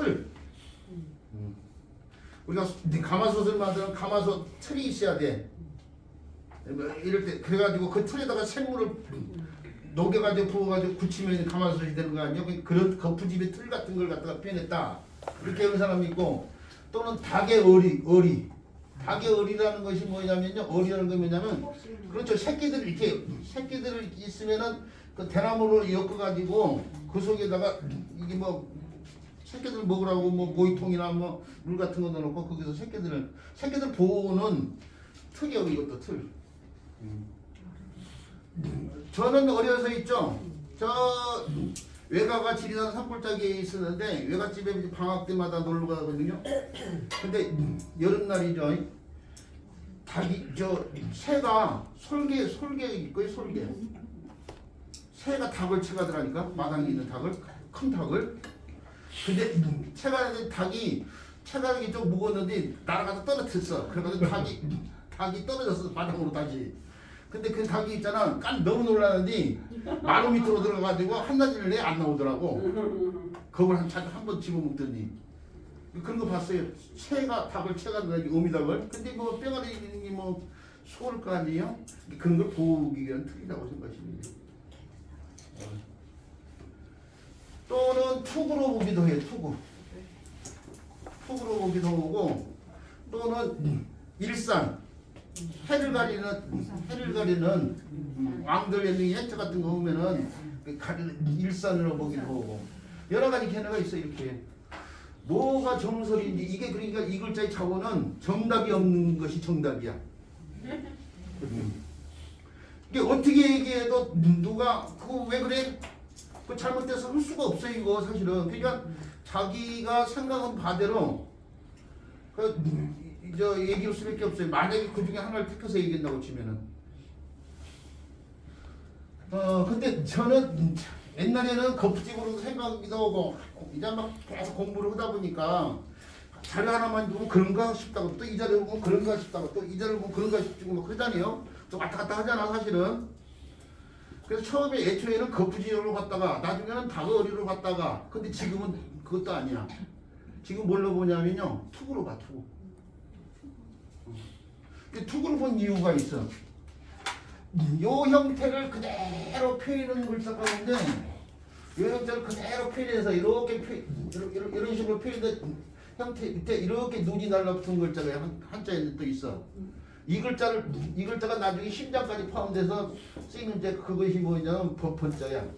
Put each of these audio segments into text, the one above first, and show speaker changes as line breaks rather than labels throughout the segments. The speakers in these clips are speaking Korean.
틀. 음. 우리가 가마솥을 만드는 가마솥 틀이 있어야 돼. 뭐 이럴 때 그래가지고 그 틀에다가 생물을 녹여가지고 부어가지고 굳히면 가마솥이 되는 거 아니야? 그런 거푸집의 틀 같은 걸 갖다가 표현했다. 이렇게 하는 사람이 있고 또는 닭의 어리, 어리. 닭의 어리라는 것이 뭐냐면요. 어리라는 건 뭐냐면 그렇죠. 새끼들 이렇게 새끼들을 있으면은 그 대나무로 엮어가지고 그 속에다가 이게 뭐 새끼들 먹으라고 뭐 모이통이나 뭐 물 같은 거 넣어놓고 거기서 새끼들을 새끼들 보호는 틀이요 이것도 틀. 저는 어려서 있죠. 저 외가가 지리산 산골짜기에 있었는데 외갓집에 방학 때마다 놀러 가거든요. 근데 여름날이죠. 닭이 저 새가 솔개 솔개 있고요 솔개. 새가 닭을 쳐가더라니까 마당에 있는 닭을 큰 닭을. 근데 채가 닭이 채가 좀 무거웠는데 날아가서 떨어졌어. 그래가지고 닭이 닭이 떨어졌어 마당으로 다시. 근데 그 닭이 있잖아. 깐 너무 놀라는데 마루 밑으로 들어가가지고 한나절 내에 안 나오더라고. 겁을 한 자주 한번 집어먹더니 그런 거 봤어요. 새가 닭을 채가 들어가지 어미닭을. 근데 뭐 뼈가리 있는 게 뭐 소일 거 아니에요? 그런 걸 보기 위한 틀이라고 생각하시면 돼요. 또는 툭으로 보기도 해요. 툭으로. 툭으로 보기도 하고 또는 일산 해를 가리는 해를 가리는 음, 왕들 연등이 해체 같은 거 보면은 그 일산으로 보기도 하고 여러 가지 개념가 있어 이렇게 뭐가 정설인지 이게 그러니까 이 글자의 자원은 정답이 없는 것이 정답이야. 음. 이게 어떻게 얘기해도 누가 그거 왜 그래? 그 잘못돼서 할 수가 없어 이거 사실은 그러니까 자기가 생각한 바대로 그저 얘기할 수밖에 없어요. 만약에 그 중에 하나를 택해서 얘기한다고 치면은 어 근데 저는 옛날에는 거푸집으로 생각이도 하고 이제 막 계속 공부를 하다 보니까 자료 하나만 보면 그런가 싶다고 또 이 자료 보면 그런가 싶다고 또 이 자료 보면 그런가 싶고 막 그러잖아요. 또 왔다 갔다 하잖아 사실은. 그래서 처음에 애초에는 거푸지로 갔다가 나중에는 다거리로 갔다가 근데 지금은 그것도 아니야. 지금 뭘로 보냐면요 투구로 봐 투구. 이 투구로 본 이유가 있어. 요 형태를 그대로 표현하는 글자가 있는데 요 형태를 그대로 표현해서 이렇게 표, 이런, 이런, 식으로 표현된 형태 밑에 이렇게 눈이 달라붙은 글자가 한, 한자에 또 있어. 이 글자를 이 글자가 나중에 심장까지 포함돼서 쓰이는 이제 그것이 뭐냐면 법헌자야.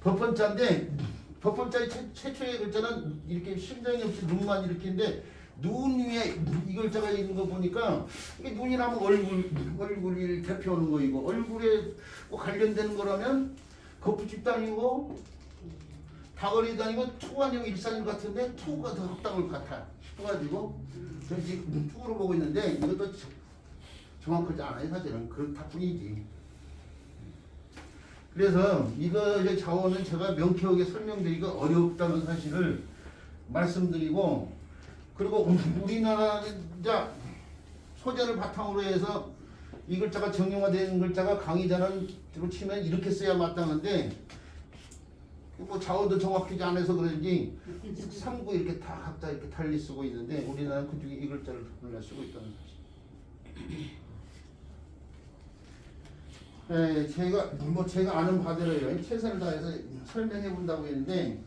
법헌자인데 법헌자의 최, 최초의 글자는 이렇게 심장이 없이 눈만 이렇게인데 눈 위에 이 글자가 있는 거 보니까 이게 눈이라면 얼굴 얼굴이 대표하는 거이고 얼굴에 뭐 관련되는 거라면 거푸집도 아니고 다거리도 아니고 투관형 일산일 같은데 투가 더 합당할 것 같아 싶어가지고 저 지금 투구로 보고 있는데 이것도 저- 정확하지 않아요 사실은. 그렇다 뿐이지. 그래서 이거 이제 자원은 제가 명쾌하게 설명드리기가 어렵다는 사실을 말씀드리고 그리고 우리나라는 이제 소재를 바탕으로 해서 이 글자가 정형화된 글자가 강의자는으로 치면 이렇게 써야 마땅한데 뭐 자원도 정확하지 않아서 그런지 삼구 이렇게 다 각자 이렇게 달리 쓰고 있는데 우리나라는 그 중에 이 글자를 골라 쓰고 있다는 사실. 에, 제가 뭐 제가 아는 바대로요. 최선을 다해서 설명해 본다고 했는데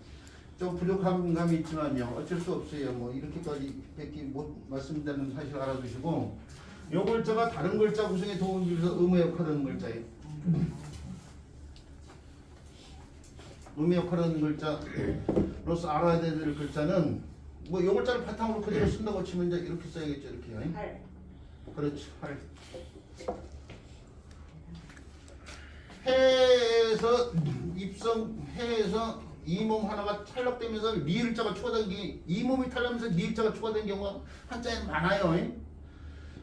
좀 부족한 감이 있지만요. 어쩔 수 없어요. 뭐 이렇게까지 뵙기 못 말씀드리는 사실 알아두시고 요 글자가 다른 글자 구성에 도움을 주면서 의무 역할하는 글자예요 의무 역할하는 글자로서 알아야 될 글자는 뭐 요 글자를 바탕으로 그대로 쓴다고 치면 이제 이렇게 써야겠죠 이렇게요
팔.
그렇죠. 할. 해에서 입성 해에서 이 몸 하나가 탈락되면서 리을자가 추가된 게 이 몸이 탈락하면서 리을자가 추가된 경우가 한자에 많아요.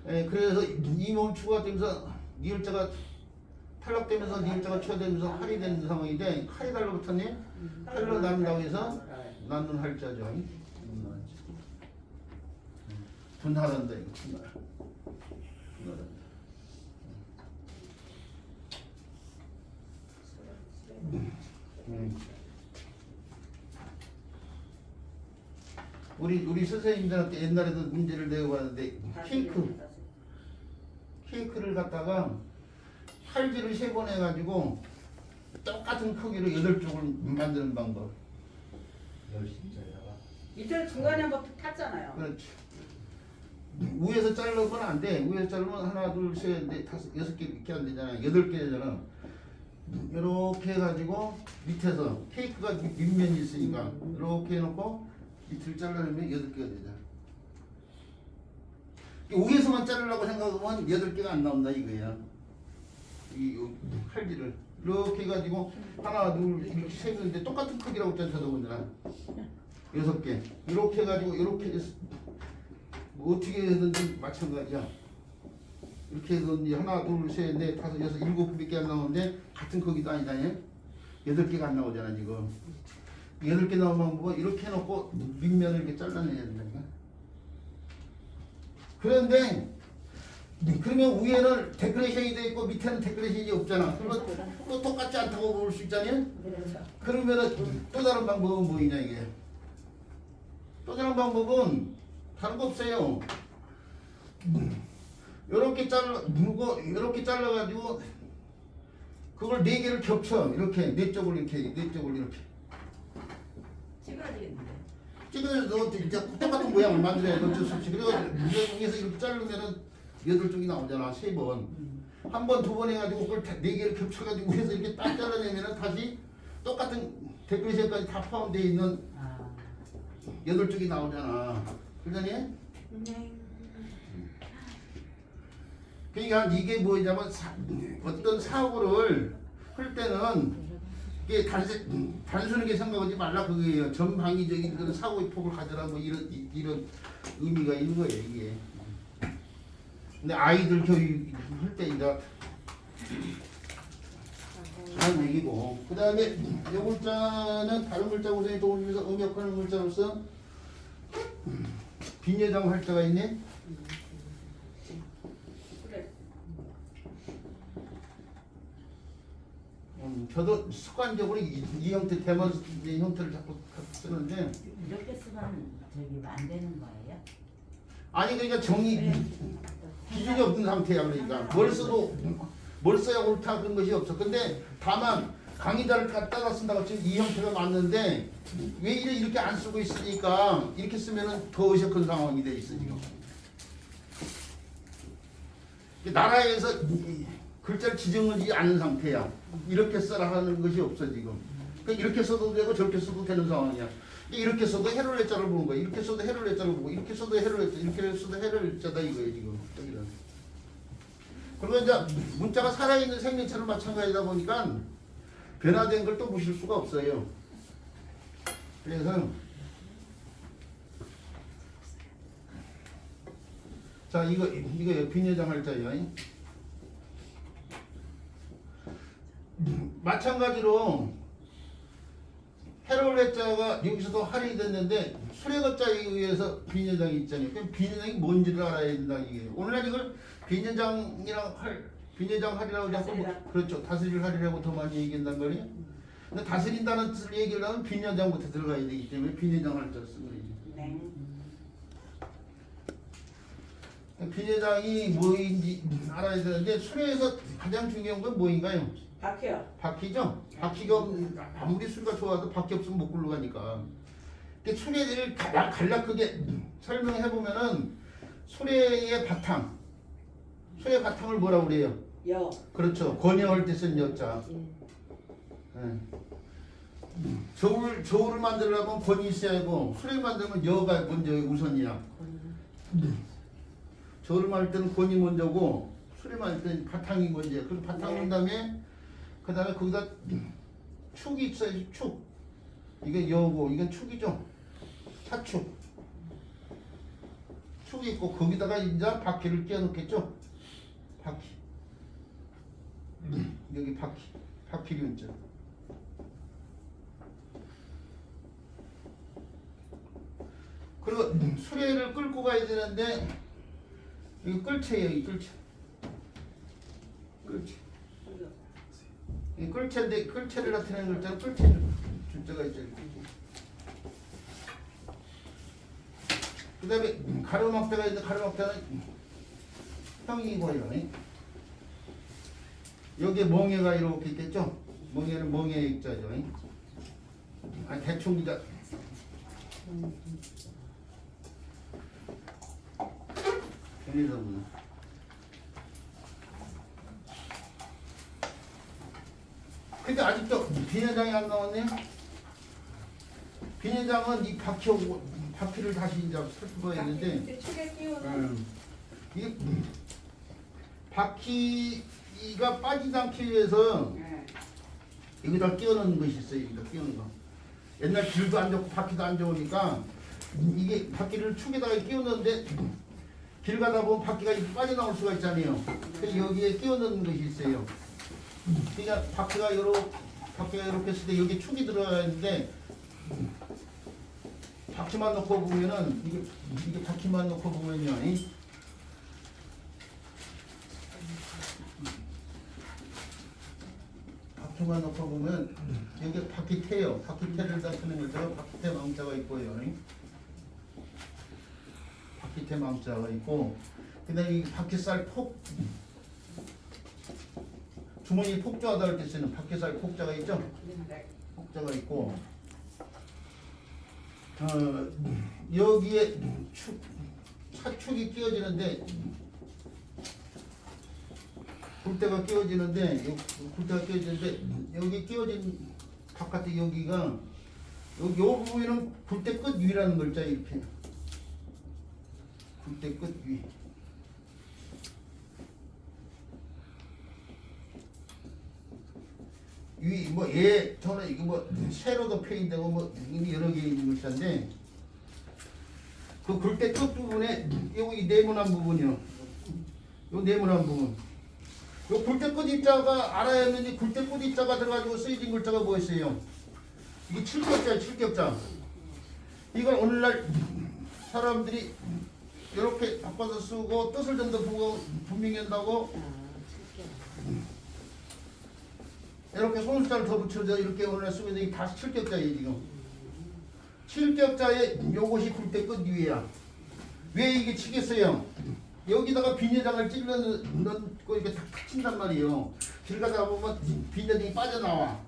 예, 그래서 이 몸 추가되면서 리을자가 탈락되면서 리을자가 추가되면서 할이 되는 상황인데 할이 달라붙었네. 할로 남는다고 해서 낳는 할자죠. 음, 분할한다 이거 분할. 분할한다. 음. 우리 우리 선생님들한테 옛날에도 문제를 내고 봤는데 케이크 케이크를 갖다가 팔지를 세번 해가지고 똑같은 크기로 여덟 쪽을 만드는 방법.
열심자야.
밑에 중간에 뭐 탔잖아요.
그렇지. 위에서 자르면 안 돼. 위에서 자르면 하나, 둘, 셋, 넷, 다섯, 여섯 개밖에 안 되잖아. 여덟 개 되잖아. 이렇게 해가지고 밑에서 케이크가 밑- 밑면이 있으니까 이렇게 해놓고 밑을 잘라내면 여덟 개가 되잖아. 위에서만 자르려고 생각하면 여덟 개가 안 나온다 이거야. 이 요 칼질을 이렇게 해가지고 하나, 둘, 이렇게 세 개인데 똑같은 크기라고 했잖아. 저도군요. 여섯 개. 이렇게 해가지고 이렇게 해서 뭐 어떻게 해든지 마찬가지야. 이렇게 해든지 하나, 둘, 셋, 넷, 다섯, 여섯, 일곱 개밖에 안 나오는데 같은 크기도 아니다. 얘. 여덟 개가 안 나오잖아 지금. 여덟 개 나온 방법은 이렇게 해놓고 밑면을 이렇게 잘라내야 된다니까. 그런데 그러면 위에는 데코레이션이 돼 있고 밑에는 데코레이션이 없잖아. 그러면 또 똑같지 않다고 볼 수 있잖아요. 그러면은 또 다른 방법은 뭐이냐 이게. 또 다른 방법은 다른 거 없어요. 이렇게 잘라 누고 이렇게 잘라가지고 그걸 네 개를 겹쳐 이렇게 네 쪽을 이렇게 네 쪽을 이렇게
찌그러지겠는데.
너 진짜 똑같은 모양을 만들어야 돼 어쩔 수 없이 그래가지고 위에서 이렇게 자르면은 여덟 쪽이 나오잖아 세 번. 한 번 두 번 해가지고 그걸 다- 네 개를 겹쳐가지고 위에서 이렇게 딱 잘라내면은 다시 똑같은 데코레이션까지 다 포함되어 있는
아.
여덟 쪽이 나오잖아. 그러니
네.
그러니까 이게 뭐냐면 사- 어떤 사고를 할 때는 이게 단순 단순하게 생각하지 말라 그거예요. 전방위적인 그런 사고의 폭을 가져라 뭐 이런 이- 이런 의미가 있는 거예요 이게. 근데 아이들 교육할 때 이제 그런 얘기고 그 다음에 이 글자는 다른 글자 우선이 도움주면서 음역하는 글자로서 빈여장 활자가 있네. 음, 저도 습관적으로 이, 이 형태 대만 이 형태를 자꾸 쓰는데
이렇게 쓰면 저기 안 되는 거예요?
아니 그러니까 정의 기준이 없는 상태야 그러니까. 뭘 써도 뭘 써야 옳다 그런 것이 없어. 근데 다만 강의자를 갖다가 쓴다고 지금 이 형태가 맞는데 왜 이래 이렇게 안 쓰고 있으니까 이렇게 쓰면은 더 어색한 상황이 돼 있어 지금. 나라에서 이 글자를 지정하지 않은 상태야. 이렇게 써라 하는 것이 없어 지금. 그러니까 이렇게 써도 되고 저렇게 써도 되는 상황이야. 이렇게 써도 내자를 보는 거야. 이렇게 써도 내자를 보고 이렇게 써도 내자 이렇게 써도 내자다 이거예요 지금 그리고 이제 문자가 살아있는 생명체는 마찬가지다 보니까 변화된 걸또 무실 수가 없어요 그래서 자 이거 이거 빈여장 할자예요 마찬가지로 해자가 여기서도 할이 됐는데 수레거자에 의해서 빈여장이 있잖아요. 그럼 빈여장이 뭔지를 알아야 된다 이게. 오늘날 이걸 빈여장이랑 할 빈여장 할이라고 자꾸 뭐-. 그렇죠. 다스릴 할이라고 더 많이 얘기한단 말이에요. 근데 다스린다는 뜻을 얘기를 하면 빈여장부터 들어가야 되기 때문에 빈여장 할자를 쓴 거예요.
네.
빈여장이 뭐인지 알아야 되는데 수레에서 가장 중요한 건 뭐인가요?
바퀴요.
바퀴죠? 바퀴가 아무리 수가 좋아도 바퀴 없으면 못 굴러가니까. 근데 수레를 가장 간략하게 설명해 보면은 수레의 바탕, 수레 바탕을 뭐라고 그래요?
여.
그렇죠. 권여할 때 쓴 여자. 예. 저울 저울을 만들려면 권이 있어야 하고 수레 만들면 여가 먼저 우선이야. 저울을 만들 때는 권이 먼저고 수레 만들 때는 바탕이 먼저야. 그 바탕 한 다음에 그 다음에 거기다 축이 있어야지 축. 이게 여고 이건 축이죠. 사축. 축이 있고 거기다가 이제 바퀴를 끼워놓겠죠. 바퀴. 여기 바퀴. 바퀴륜자. 그리고 수레를 끌고 가야 되는데 이거 끌채예요, 이 끌채. 끌채. 이 끌채인데 끌채를 나타내는 글자는 끌채 줄자가 있죠. 그 다음에 가로막대가 있는데 가로막대는 형이고요. 여기에 멍해가 이렇게 있겠죠? 멍해는 멍해의 입자죠. 아 대충 이자 편의점은 근데 아직도 비내장이 안 나왔네요. 비내장은 이 바퀴 바퀴를 다시 이제 살펴봐야 되는데 음, 이게 바퀴가 빠지지 않기 위해서
네.
여기다 끼워놓는 것이 있어요. 여기다 끼우는 거. 옛날 길도 안 좋고 바퀴도 안 좋으니까 이게 바퀴를 축에다가 끼워놓는데 길 가다 보면 바퀴가 빠져나올 수가 있잖아요. 그래서 여기에 끼워놓는 것이 있어요. 그러니까 바퀴가 이렇게 바퀴가 이렇게 했을 때 여기 축이 들어가 있는데 바퀴만 놓고 보면은 이게 이게 바퀴만 놓고 보면요. 이 바퀴만 놓고 보면 여기 바퀴태요. 바퀴태를 닦는 글자가 바퀴태 망자가 있고요. 바퀴태 망자가 있고 그다음에 이 바퀴살 폭 주머니 폭자하다 할 때 쓰는 바퀴살 폭자가 있죠.
네.
폭자가 있고 어, 여기에 축 차축이 끼워지는데 굴대가 끼워지는데 요- 굴대가 끼워지는데 여기 끼워진 바깥에 여기가 요, 요 부분은 굴대 끝 위라는 글자 이렇게 굴대 끝 위. 위 뭐 예 저는 이거 뭐 세로도 표현되고 뭐 이미 여러 개 있는 글자인데 그 굴대 끝 부분에 여기 네모난 부분이요. 요 네모난 부분. 요 굴대 끝 입자가 알아야 하는데 굴대 끝 입자가 들어가지고 쓰여진 글자가 뭐였어요? 이게 칠격자예요, 칠격자. 이걸 오늘날 사람들이 이렇게 바꿔서 쓰고 뜻을 좀 더 분명히 한다고? 이렇게 손숫자를 더 붙여서 이렇게 오늘 쓰고 있는 게 다시 칠격자예요 지금. 칠격자의 요것이 굴대 끝 위에야. 왜 이게 치겠어요 여기다가 비닐장을 찔러 넣고 이렇게 탁탁 친단 말이에요. 길 가다가 보면 비닐장이 빠져나와.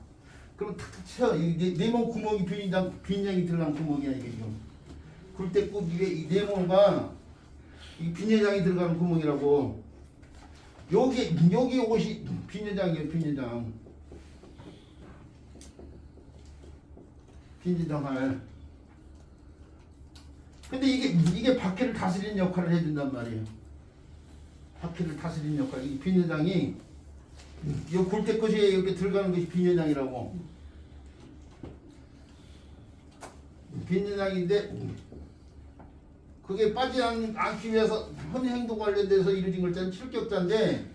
그럼 탁탁 쳐. 이게 네모 구멍이 비닐장 비닐장이 들어간 구멍이야 이게 지금. 굴대 끝 위에 이 네모가 이 비닐장이 들어가는 구멍이라고. 여기 여기 요것이 비닐장이에요 비닐장 빈지장할. 근데 이게 이게 바퀴를 다스리는 역할을 해준단 말이에요. 바퀴를 다스리는 역할. 이 비닐장이 이 굴대 끝에 이렇게 들어가는 것이 비닐장이라고. 비닐장인데 그게 빠지지 않- 않기 위해서 현 행동 관련돼서 이루어진 글자는 칠격자인데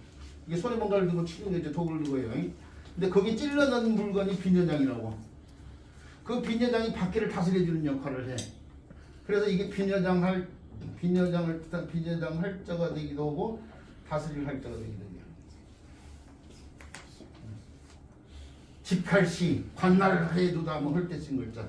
이게 손에 뭔가를 들고 치는 게 이제 독을 거예요. 근데 거기 찔러 넣는 물건이 비닐장이라고. 그 비녀장이 바퀴를 다스려주는 역할을 해. 그래서 이게 비녀장 할 비녀장을 뜻한 비녀장 할자가 되기도 하고 다스릴 할자가 되기도 해요. 집할시 관날 해두다 뭐할때쓴 글자.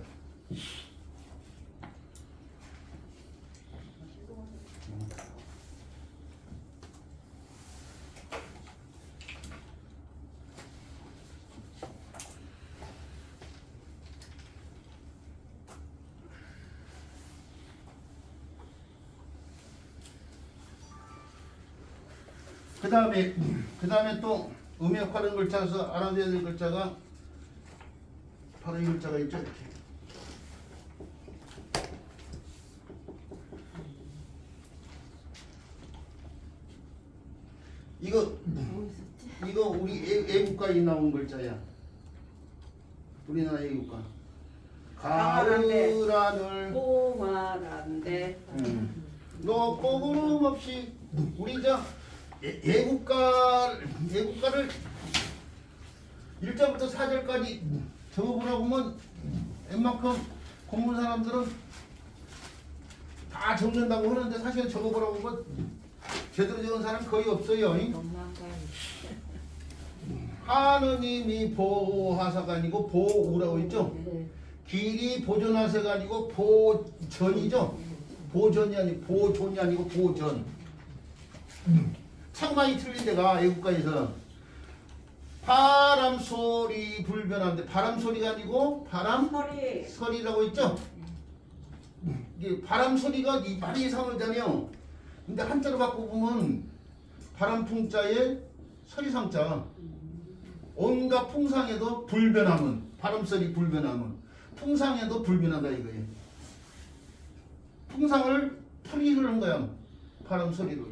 다음에 그 다음에 또 음역하는 글자에서 알아둬야 될 글자가 바로 이 글자가 있죠 이렇게. 이거? 이거 우리 애, 애국가에 나온 글자야. 우리나라 애국가. 가을하늘
꼬마란데
음. 너 뽀구름 없이 우리 저 애- 애국가 애국가를 1절부터 4절까지 적어보라고 하면 웬만큼 공부 사람들은 다 적는다고 하는데 사실 적어보라고 하면 제대로 적은 사람 거의 없어요. 하느님이 보호하사가 아니고 보우라고.
네.
길이 보존하세가 아니고 보전이죠. 보존이 아니고 보존이 아니고 보전. 창망이 틀린 데가 애국가에서 바람 소리 불변하는데 바람 소리가 아니고 바람
허리
소리라고 했죠? 이게 바람 소리가 이 말이 다녀. 근데 한자로 바꿔 보면 바람 풍자에 서리상자. 온갖 풍상에도 불변함은 바람 소리 불변함은 풍상에도 불변하다 이거예요. 풍상을 풀이를 한 거야. 바람 소리로.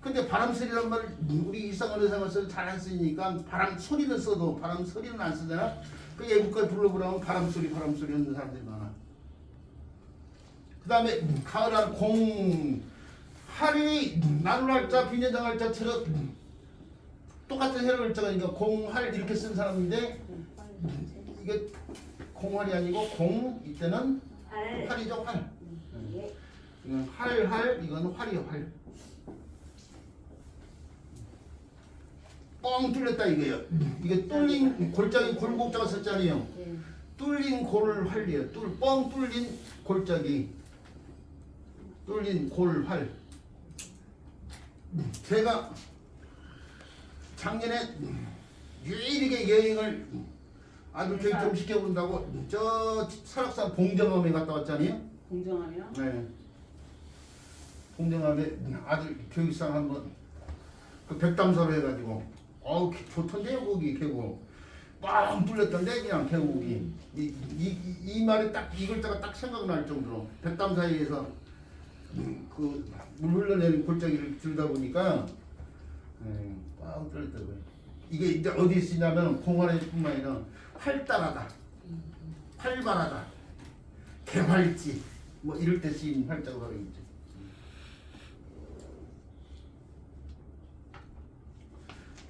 근데 바람 소리란 말을 우리 일상언어상에서 잘 안 쓰니까 바람 소리는 써도 바람 소리는 안 쓰잖아. 그 애국가 불러보라면 바람 소리 바람 소리 하는 사람들이 많아. 그 다음에 가을한 공 할이 나눌 할자 비녀장 할자처럼 똑같은 해를 글자가 니까 공할 이렇게 쓴 사람인데 이게 공할이 아니고 공 이때는
알
활이죠 활.
예.
이건 활활 이건 활이요 활. 뻥 뚫렸다 이거예요. 이게 뚫린 골짜기 골목자가 썼잖아요.
예.
뚫린 골 활이에요. 뚫 뻥 뚫린 골짜기. 뚫린 골 활. 제가 작년에 유일하게 여행을 아들 교육 좀 시켜본다고 저 설악산 봉정암에 갔다 왔잖아요.
공정하며
네. 봉정암에 아들 교육상 한번 그 백담사로 해가지고 어우 개- 좋던데요 거기 계곡 빵 뚫렸던데 그냥 계곡이 이, 이, 이, 이 말이 딱 이 글자가 딱 생각날 정도로 백담 사이에서 그물 흘러내린 골짜기를 들다 보니까 네, 빵 뚫렸더라고요. 이게 이제 어디 쓰냐면 공활에뿐만 아니라 활달하다. 활발하다. 개활지. 뭐 이럴 때 쓰인 활자가 바로 있죠.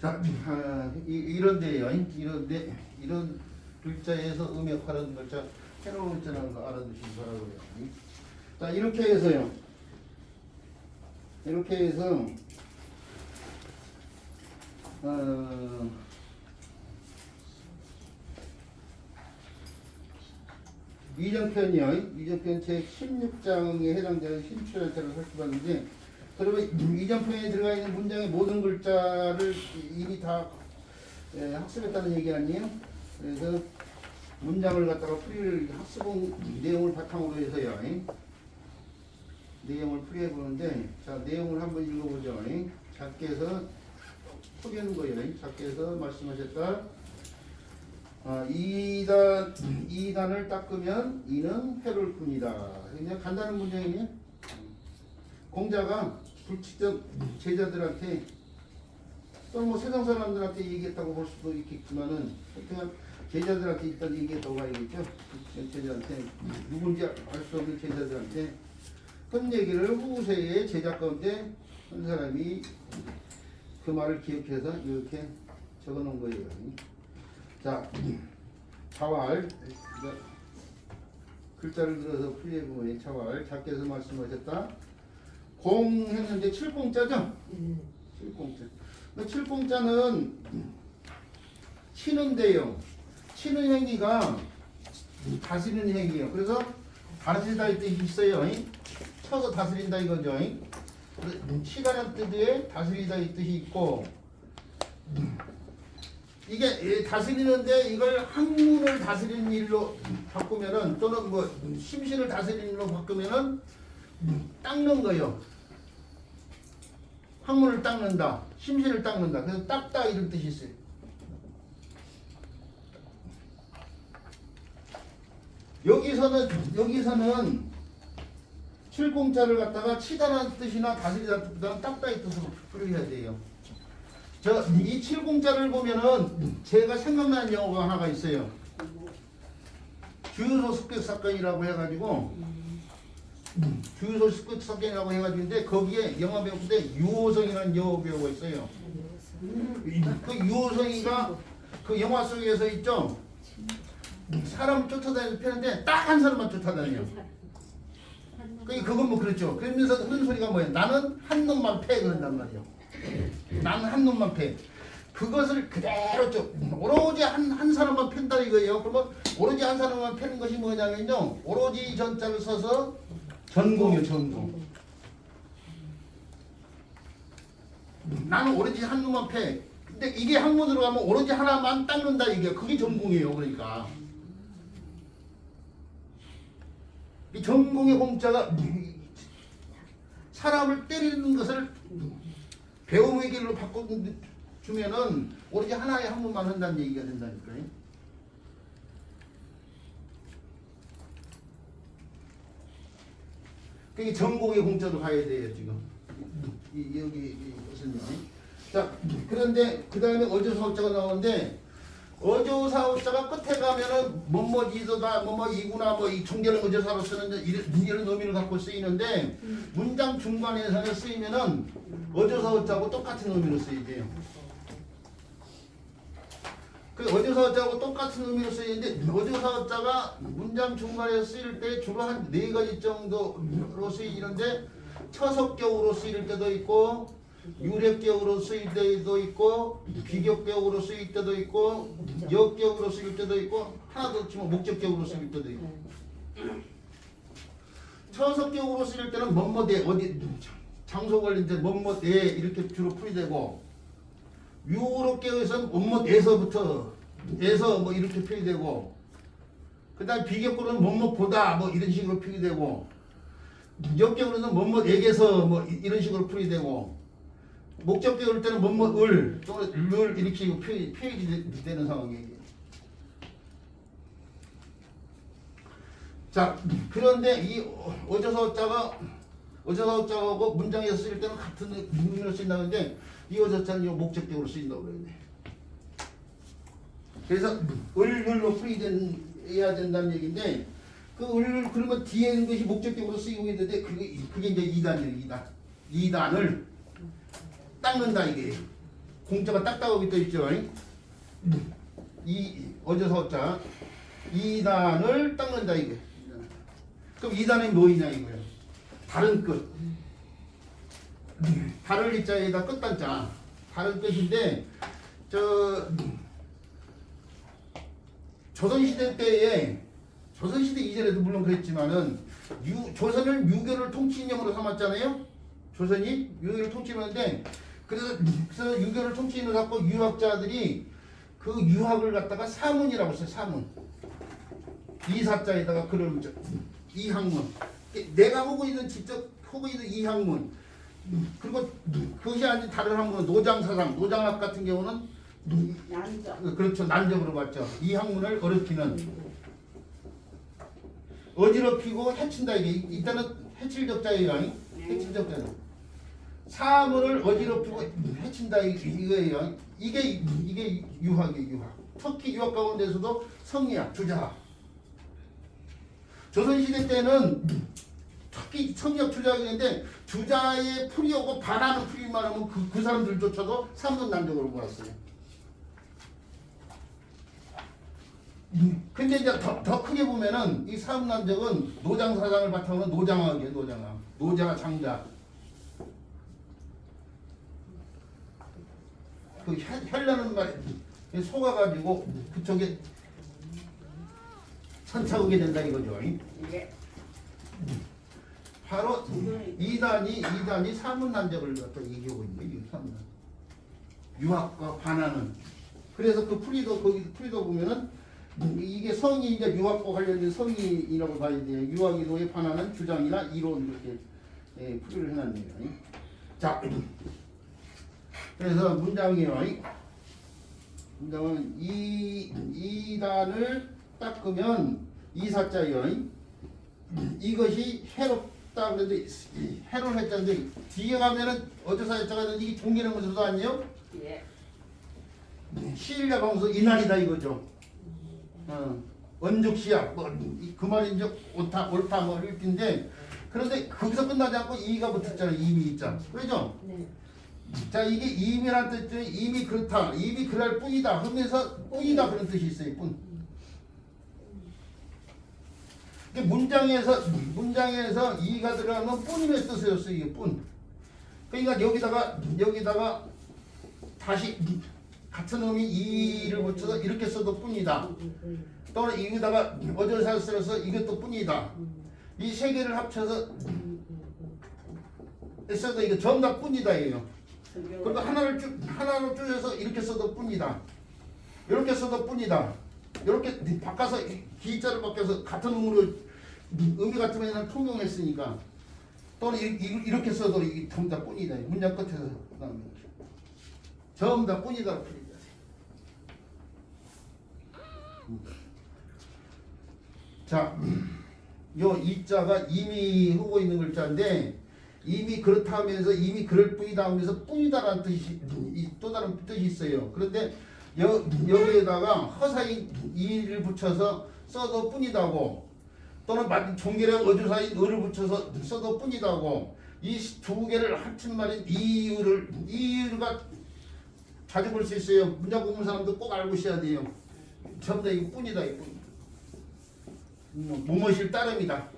자, 아, 이, 이런데요. 이런데 이런 글자에서 음역 하는 글자 해놓은 글자라는 거 알아두시기 바라고요. 자, 이렇게 해서요. 이렇게 해서 어, 이정편이요. 이정편 제 16장에 해당되는 신출한테를 살펴봤는데 그러면 이정편에 들어가 있는 문장의 모든 글자를 이미 다 예, 학습했다는 얘기 아니에요? 그래서 문장을 갖다가 풀이를 학습한 내용을 바탕으로 해서요. 이. 내용을 풀이해 보는데 자 내용을 한번 읽어보죠. 이. 작게서 풀이하는 거예요. 이. 작게서 말씀하셨다. 아, 2단, 2단을 닦으면 이는 해를 풉니다. 그냥 간단한 문장이에요. 공자가 불치적 제자들한테 또는 뭐 세상 사람들한테 얘기했다고 볼 수도 있겠지만은 하여튼 제자들한테 일단 얘기했다고 봐야겠죠. 제자한테 누군지 알 수 없는 제자들한테 한 얘기를 후세에 제자 가운데 한 사람이 그 말을 기억해서 이렇게 적어 놓은 거예요. 자, 자활 이거 글자를 들어서 풀이해 보면 자활 작게서 말씀하셨다. 공 했는데 칠공자죠? 칠공자. 근데 칠공자는 치는데요. 치는 행위가 다스리는 행위예요. 그래서 다스리다 이 뜻이 있어요. 이? 쳐서 다스린다 이거죠. 치다는 뜻에 다스리다 이 뜻이 있고 이게 이 다스리는데 이걸 학문을 다스리는 일로 바꾸면은 또는 뭐 심신을 다스리는 일로 바꾸면은 닦는 거요. 학문을 닦는다. 심신을 닦는다. 그래서 닦다 이런 뜻이 있어요. 여기서는 여기서는 칠공자를 갖다가 치다라는 뜻이나 다스리다는 뜻보다는 닦다의 뜻으로 풀이해야 돼요. 저 이 칠공자를 보면은 제가 생각나는 영화가 하나가 있어요. 주유소 습격 사건이라고 해가지고 주유소 습격 사건이라고 해가지고인데 거기에 영화 배우인데 유호성이라는 영화 배우가 있어요. 그 유호성이가 그 영화 속에서 있죠. 사람 쫓아다니는 편인데 딱 한 사람만 쫓아다녀요. 그 그건 뭐 그렇죠. 그러면서 하는 소리가 뭐예요? 나는 한 놈만 패 그런단 말이에요. 나는 한 놈만 패. 그것을 그대로 좀 오로지 한, 한 사람만 팬다 이거예요. 그러면 오로지 한 사람만 패는 것이 뭐냐면요. 오로지 전자를 써서 전공이요 전공. 나는 오로지 한눈만 패. 근데 이게 학문으로 가면 오로지 하나만 닦는다 이게 그게 전공이에요. 그러니까 이 전공의 공짜가 사람을 때리는 것을 배움의 길로 바꿔주면은 오로지 하나의 학문만 한다는 얘기가 된다니까요. 그게 전공의 공짜도 가야 돼요 지금. 이, 여기 이 무슨 이 자, 그런데 그 다음에 어조사업자가 나오는데 어조사업자가 끝에 가면은 뭐뭐 이도다 뭐뭐 이구나 뭐 이 총계를 어조사로 쓰는 이런, 이런 의미를 갖고 쓰이는데 문장 중간에서는 쓰이면은 어조사업자하고 똑같은 의미로 쓰이대요. 그 어조사업자하고 똑같은 의미로 쓰이는데 어조사업자가 문장 중간에 쓰일 때 주로 한 네 가지 정도로 쓰이는데 처석격으로 쓰일 때도 있고 유력격으로 쓰일 때도 있고 비격격으로 쓰일 때도 있고 역격으로 쓰일 때도 있고 하나 더 치면 목적격으로 쓰일 때도 있고. 처석격으로 쓰일 때는 뭐뭐대 어디 장소 관련돼 뭐뭐대 이렇게 주로 풀이되고 유력격에서는 뭐뭐에서부터 에서 뭐 이렇게 표기되고 그 다음 비격으로는 뭐뭐보다 뭐 이런 식으로 표기되고 역격으로는 뭐뭐에게서 뭐 이- 이런 식으로 풀이되고 목적격일 때는 뭐뭐을 또는 을 이렇게 표기, 표기되는 상황이에요. 자 그런데 이 어조사자가 어조사자하고 문장에서 쓰일 때는 같은 의미로 쓰인다는데 이 어조자는 이 목적격으로 쓰인다고 돼. 그래서 을을로 풀이돼야 된다는 얘기인데 그 을을 그러면 뒤에 있는 것이 목적격으로 쓰이고 있는데 그게 그게 이제 2단이에요. 2단. 2단을 닦는다 이게 공자가 딱딱하게 떠 있죠. 이 어조사자 2단을 닦는다 이게. 그럼 2단이 뭐이냐 이거예요. 다른 끝. 다를 이자에다 끝단자. 다른 끝인데 저 조선시대 때에 조선시대 이전에도 물론 그랬지만은 유, 조선을 유교를 통치인형으로 삼았잖아요. 조선이 유교를 통치하는데 그래서 그래서 유교를 통치인으로 삼고 유학자들이 그 유학을 갖다가 사문이라고 써요. 사문. 이사자에다가 글을. 이학문. 내가 하고 있는 직접 하고 있는 이학문. 그리고 그것이 아닌 다른 학문은 노장사상, 노장학 같은 경우는
난점.
그렇죠. 난적으로 봤죠. 이 학문을 어렵히는. 어지럽히고 해친다 이게. 일단은 해칠 적자예요 아니? 해칠 적자는. 사물을 어지럽히고 해친다 이- 이거예요. 이게 이게 유학이에요 유학. 터키 유학 가운데서도 성리학 주자 조선시대 때는 터키 성리학 주자인데 주자의 풀이하고 반하는 풀이만 하면 그, 그 사람들조차도 삼분 난적으로 몰았어요. 근데 이제 더, 더 크게 보면은 이 사업난적은 노장 사상을 바탕으로 노장학이에요 노장학 노자 장자. 그 혈- 혈라는 말이 속아가지고 그쪽에 선착오게 된다 이거죠.
이게
바로 이단이 이단이 사문난적을 갖다 얘기하고 있는 거예요 사문난 유학과 반하는 그래서 그 풀이도 거기 풀이도 보면은 이게 성이 이제 유학과 관련된 성이라고 봐야 돼요. 유학 이도에 반하는 주장이나 이론 이렇게 예, 풀이를 해놨네요. 자, 그래서 문장이요. 문장은 이 이단을 닦으면 이사자요. 이것이 해롭 다 그런데 이 해로를 했자인데 뒤에 가면은 어조사자가 이게 종기는 것도 아니에요.
예.
시일과 방수 이날이다 이거죠. 어, 언죽시야 뭐그 말이 이제 옳다 옳다 뭐 이렇게인데 그런데 거기서 끝나지 않고 이가 붙었잖아요 이미 있자 그죠?
네.
자 이게 이미란 뜻은 이미 그렇다 이미 그럴 뿐이다 하면서 뿐이다 그런 뜻이 있어요 뿐. 이게 문장에서 문장에서 이가 들어가면 뿐임의 뜻으로 쓰이게 뿐. 그러니까 여기다가 여기다가 다시 같은 의미 이를 붙여서 이렇게 써도 뿐이다. 또는 여기다가 어전사를 써서 이것도 뿐이다. 이 세 개를 합쳐서 써도 이거 전부 다 뿐이다예요. 그리고 하나를 쭉 하나로 쪼개서 이렇게 써도 뿐이다. 이렇게 써도 뿐이다. 이렇게 바꿔서 이 기자를 바꿔서 같은 의미로 의미 같으면 통용했으니까 또는 이렇게 써도 이게 전부 다 뿐이다. 문장 끝에서 거죠. 전부 다 뿐이다. 자, 요 이자가 이미 하고 있는 글자인데 이미 그렇다 하면서 이미 그럴 뿐이다 하면서 뿐이다라는 뜻이 이- 또 다른 뜻이 있어요. 그런데 여, 여기에다가 허사인 이를 붙여서 써도 뿐이다고 또는 마- 종계랑 어조사인 을을 붙여서 써도 뿐이다고 이 두 개를 합친 말인 이유를 이유가 자주 볼 수 있어요. 문장 공부 사람도 꼭 알고 있어야 돼요. 전부 다 이거 뿐이다 이거. 음, 무엇일 따름이다.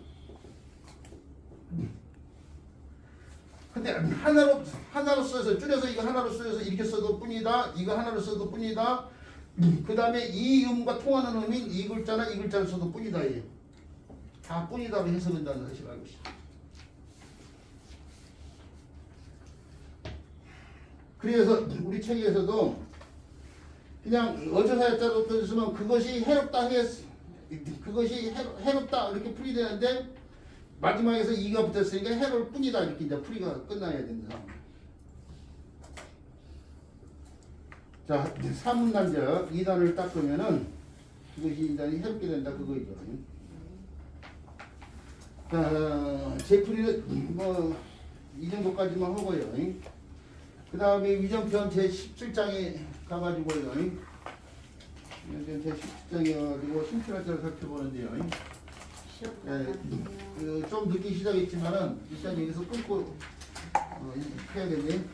근데 하나로 하나로 써서 줄여서 이거 하나로 써서 이렇게 써도 뿐이다. 이거 하나로 써도 뿐이다. 그 다음에 이 음과 통하는 음인 이 글자나 이 글자를 써도 뿐이다. 이 다 뿐이다로 해석한다는 사실을 알고 있어. 그래서 우리 책에서도 그냥 어조사였다로 써있으면 그것이 해롭다 했 그것이 해롭, 해롭 다 이렇게 풀이 되는데 마지막에서 이가 붙었으니까 해로울 뿐이다 이렇게 이제 풀이가 끝나야 된다. 자, 사문난적 2단을 닦으면은 그것이 2단이 해롭게 된다 그거이죠. 자, 제풀이는 뭐이 정도까지만 하고요. 그 다음에 위정편 제 17장에 가가지고요. 위정편 제 17장에 가지고 심출할자를 살펴보는데요. 예, 그좀 늦게 시작했지만은 일단 여기서 끊고 어, 해야겠네.